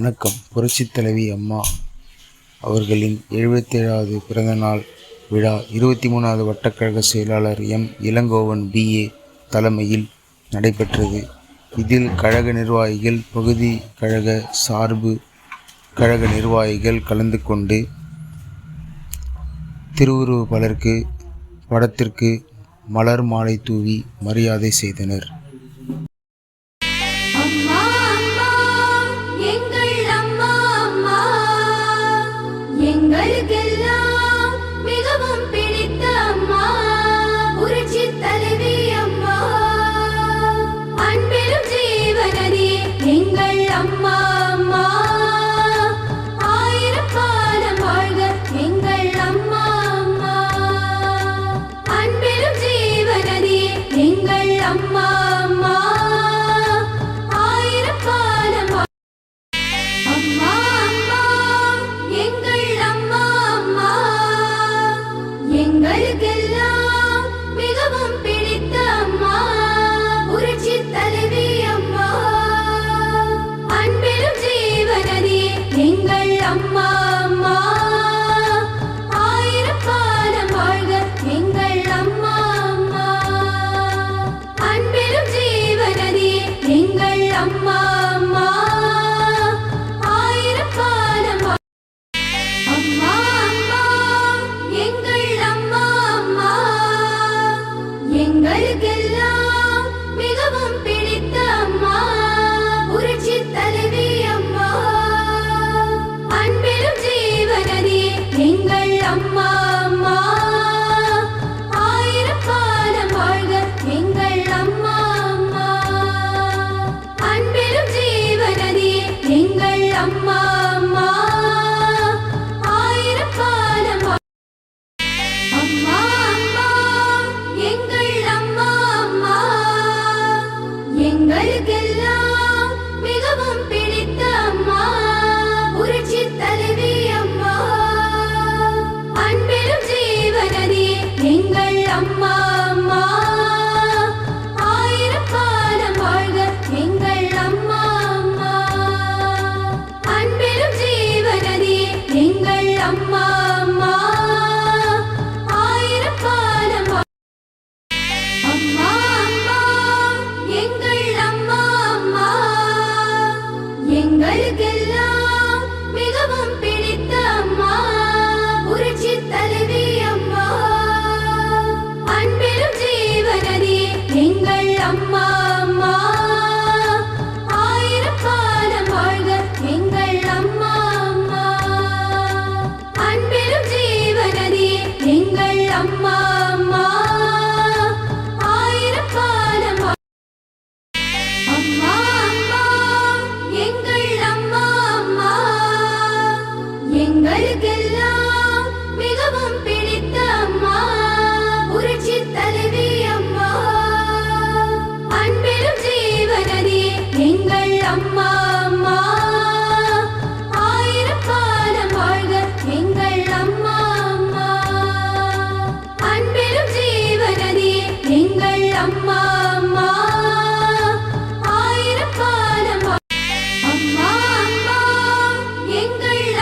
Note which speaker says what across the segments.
Speaker 1: வணக்கம். புரட்சி தலைவி அம்மா அவர்களின் எழுபத்தேழாவது பிறந்தநாள் விழா இருபத்தி மூணாவது வட்டக்கழக செயலாளர் எம் இளங்கோவன் பிஏ தலைமையில் நடைபெற்றது. இதில் கழக நிர்வாகிகள் பகுதி கழக சார்பு கழக நிர்வாகிகள் கலந்து கொண்டு திருவுருவ பலருக்கு படத்திற்கு மலர் மாலை தூவி மரியாதை செய்தனர்.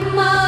Speaker 2: Mama.